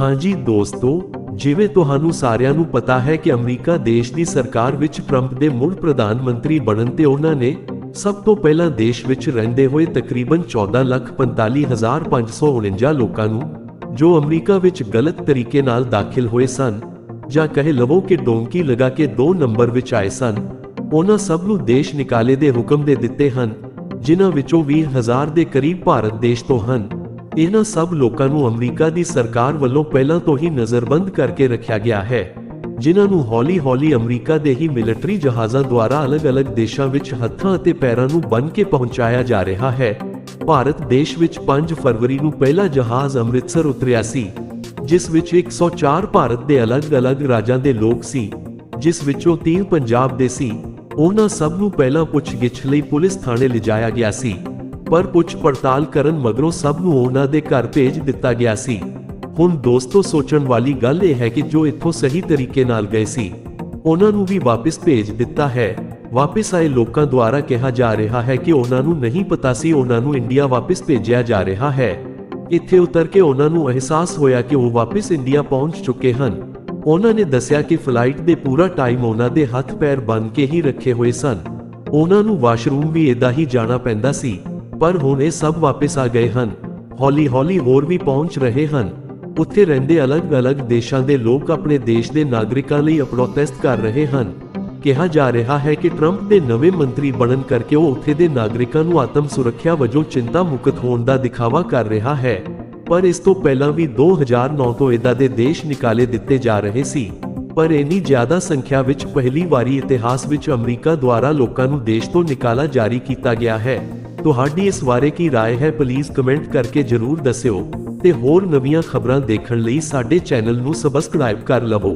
ਹਾਂਜੀ ਦੋਸਤੋ ਜਿਵੇਂ ਤੁਹਾਨੂੰ ਸਾਰਿਆਂ ਨੂੰ ਪਤਾ ਹੈ ਕਿ ਅਮਰੀਕਾ ਦੇਸ਼ ਦੀ ਸਰਕਾਰ ਵਿੱਚ ਟਰੰਪ ਦੇ ਮੁੜ ਪ੍ਰਧਾਨ ਮੰਤਰੀ ਬਣਨ ਤੇ ਉਹਨਾਂ ਨੇ ਸਭ ਤੋਂ ਪਹਿਲਾਂ ਦੇਸ਼ ਵਿੱਚ ਰਹਿੰਦੇ ਹੋਏ ਤਕਰੀਬਨ 14,45,549 ਲੋਕਾਂ ਨੂੰ ਜੋ ਅਮਰੀਕਾ ਵਿੱਚ ਗਲਤ ਤਰੀਕੇ ਨਾਲ ਦਾਖਲ ਹੋਏ ਸਨ ਜਾਂ ਕਹੇ ਲਵੋ ਕਿ ਡੋਂਕੀ ਲਗਾ ਕੇ 2 ਨੰਬਰ ਵਿੱਚ ਆਏ ਸਨ ਉਹਨਾਂ ਸਭ ਨੂੰ ਦੇਸ਼ ਨਿਕਾਲੇ ਦੇ ਹੁਕਮ ਦੇ ਦਿੱਤੇ ਹਨ ਜਿਨ੍ਹਾਂ ਵਿੱਚੋਂ 20000 ਦੇ ਕਰੀਬ ਭਾਰਤ ਦੇਸ਼ ਤੋਂ ਹਨ। ਇਹਨਾਂ ਸਭ ਲੋਕਾਂ ਨੂੰ ਅਮਰੀਕਾ ਦੀ ਸਰਕਾਰ ਵੱਲੋਂ ਪਹਿਲਾਂ ਤੋਂ ਹੀ ਨਜ਼ਰਬੰਦ ਕਰਕੇ ਰੱਖਿਆ ਗਿਆ ਹੈ, ਜਿਨ੍ਹਾਂ ਨੂੰ ਹੌਲੀ-ਹੌਲੀ ਅਮਰੀਕਾ ਦੇ ਹੀ ਮਿਲਟਰੀ ਜਹਾਜ਼ਾਂ ਦੁਆਰਾ ਅਲੱਗ-ਅਲੱਗ ਦੇਸ਼ਾਂ ਵਿੱਚ ਹੱਥਾਂ ਅਤੇ ਪੈਰਾਂ ਨੂੰ ਬੰਨ ਕੇ ਪਹੁੰਚਾਇਆ ਜਾ ਰਿਹਾ ਹੈ। ਭਾਰਤ ਦੇਸ਼ ਵਿੱਚ 5 ਫਰਵਰੀ ਨੂੰ ਪਹਿਲਾ ਜਹਾਜ਼ ਅੰਮ੍ਰਿਤਸਰ ਉਤਰਿਆ ਸੀ, ਜਿਸ ਵਿੱਚ 104 ਭਾਰਤ ਦੇ ਅਲੱਗ-ਅਲੱਗ ਰਾਜਾਂ ਦੇ ਲੋਕ ਸੀ, ਜਿਸ ਵਿੱਚੋਂ 3 ਪੰਜਾਬ ਦੇ ਸੀ। ਉਹਨਾਂ ਸਭ ਨੂੰ ਪਹਿਲਾਂ ਪੁੱਛਗਿੱਛ ਲਈ ਪੁਲਿਸ ਥਾਣੇ ਲਿਜਾਇਆ ਗਿਆ ਸੀ। ਪਰ ਪੁੱਛ ਪੜਤਾਲ ਕਰਨ ਮਗਰੋਂ ਸਭ ਨੂੰ ਉਹਨਾਂ ਦੇ ਘਰ ਭੇਜ ਦਿੱਤਾ ਗਿਆ ਸੀ। ਹੁਣ ਦੋਸਤੋ ਸੋਚਣ ਵਾਲੀ ਗੱਲ ਇਹ ਹੈ ਕਿ ਜੋ ਇੱਥੋਂ ਸਹੀ ਤਰੀਕੇ ਨਾਲ ਗਏ ਸੀ, ਉਹਨਾਂ ਨੂੰ ਵੀ ਵਾਪਸ ਭੇਜ ਦਿੱਤਾ ਹੈ। ਵਾਪਸ ਆਏ ਲੋਕਾਂ ਦੁਆਰਾ ਕਿਹਾ ਜਾ ਰਿਹਾ ਹੈ ਕਿ ਉਹਨਾਂ ਨੂੰ ਨਹੀਂ ਪਤਾ ਸੀ ਉਹਨਾਂ ਨੂੰ ਇੰਡੀਆ ਵਾਪਸ ਭੇਜਿਆ ਜਾ ਰਿਹਾ ਹੈ। ਇੱਥੇ ਉਤਰ ਕੇ ਉਹਨਾਂ ਨੂੰ ਅਹਿਸਾਸ ਹੋਇਆ ਕਿ ਉਹ ਵਾਪਸ ਇੰਡੀਆ ਪਹੁੰਚ ਚੁੱਕੇ ਹਨ। ਉਹਨਾਂ ਨੇ ਦੱਸਿਆ ਕਿ ਫਲਾਈਟ ਦੇ ਪੂਰਾ ਟਾਈਮ ਉਹਨਾਂ ਦੇ ਹੱਥ ਪੈਰ ਬੰਨ ਕੇ ਹੀ ਰੱਖੇ ਹੋਏ ਸਨ। ਉਹਨਾਂ ਨੂੰ ਵਾਸ਼ਰੂਮ ਵੀ ਇਦਾਂ ਹੀ ਜਾਣਾ ਪੈਂਦਾ ਸੀ। ਪਰ ਹੁਣ ਇਹ ਸਭ ਵਾਪਸ ਆ ਗਏ ਹਨ। ਹੌਲੀ-ਹੌਲੀ ਹੋਰ ਵੀ ਪਹੁੰਚ ਰਹੇ ਹਨ। ਉੱਥੇ ਰਹਿੰਦੇ ਅਲੱਗ-ਅਲੱਗ ਦੇਸ਼ਾਂ ਦੇ ਲੋਕ ਆਪਣੇ ਦੇਸ਼ ਦੇ ਨਾਗਰਿਕਾਂ ਲਈ ਪ੍ਰੋਟੈਸਟ ਕਰ ਰਹੇ ਹਨ। ਕਿਹਾ ਜਾ ਰਿਹਾ ਹੈ ਕਿ ਟਰੰਪ ਦੇ ਨਵੇਂ ਮੰਤਰੀ ਬਣਨ ਕਰਕੇ ਉਹ ਉੱਥੇ ਦੇ ਨਾਗਰਿਕਾਂ ਨੂੰ ਆਤਮ ਸੁਰੱਖਿਆ ਵਜੋਂ ਚਿੰਤਾ ਮੁਕਤ ਹੋਣ ਦਾ ਦਿਖਾਵਾ ਕਰ ਰਿਹਾ ਹੈ। ਪਰ ਇਸ ਤੋਂ ਪਹਿਲਾਂ ਵੀ 2009 ਤੋਂ ਇਦਾਂ ਦੇ ਦੇਸ਼ ਨਿਕਾਲੇ ਦਿੱਤੇ ਜਾ ਰਹੇ ਸੀ। ਪਰ ਇੰਨੀ ਜ਼ਿਆਦਾ ਸੰਖਿਆ ਵਿੱਚ ਪਹਿਲੀ ਵਾਰੀ ਇਤਿਹਾਸ ਵਿੱਚ ਅਮਰੀਕਾ ਦੁਆਰਾ ਲੋਕਾਂ ਨੂੰ ਦੇਸ਼ ਤੋਂ ਨਿਕਾਲਾ ਜਾਰੀ ਕੀਤਾ ਗਿਆ ਹੈ। ਤੁਹਾਡੀ ਇਸ ਬਾਰੇ ਕੀ رائے ਹੈ ਪਲੀਜ਼ ਕਮੈਂਟ ਕਰਕੇ ਜਰੂਰ ਦੱਸਿਓ ਤੇ ਹੋਰ ਨਵੀਆਂ ਖਬਰਾਂ ਦੇਖਣ ਲਈ ਸਾਡੇ ਚੈਨਲ ਨੂੰ ਸਬਸਕ੍ਰਾਈਬ ਕਰ ਲਵੋ